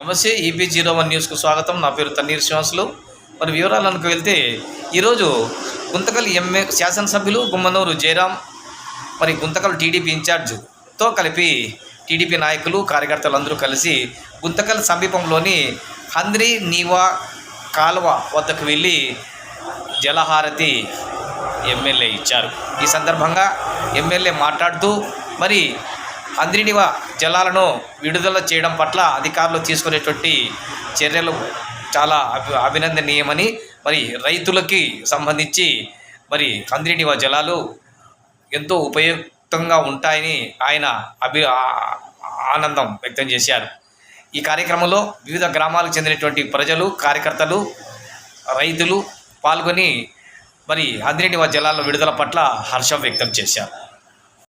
నమస్తే EP zero one న్యూస్కు స్వాగతం. నా పేరు తన్నీర్ శ్రీవాసులు మరి వివరాలకు వెళ్తే ఈరోజు గుంతకల్ ఎంఏ శాసనసభ్యులు గుమ్మనూరు జయరాం మరి గుంతకల్ టీడీపీ ఇన్ఛార్జ్తో కలిపి టీడీపీ నాయకులు కార్యకర్తలు అందరూ కలిసి గుంతకల్ సమీపంలోని హంద్రి నీవా కాలువ వద్దకు వెళ్ళి జలహారతి ఎమ్మెల్యే ఇచ్చారు. ఈ సందర్భంగా ఎమ్మెల్యే మాట్లాడుతూ మరి అంద్రినివ జలాలను విడుదల చేయడం పట్ల అధికారులు తీసుకునేటువంటి చర్యలు చాలా అభి అభినందనీయమని మరి రైతులకి సంబంధించి మరి అంద్రినివ జలాలు ఎంతో ఉపయుక్తంగా ఉంటాయని ఆయన అభి ఆనందం వ్యక్తం చేశారు. ఈ కార్యక్రమంలో వివిధ గ్రామాలకు చెందినటువంటి ప్రజలు కార్యకర్తలు రైతులు పాల్గొని మరి అందినివ జలాల విడుదల పట్ల హర్షం వ్యక్తం చేశారు.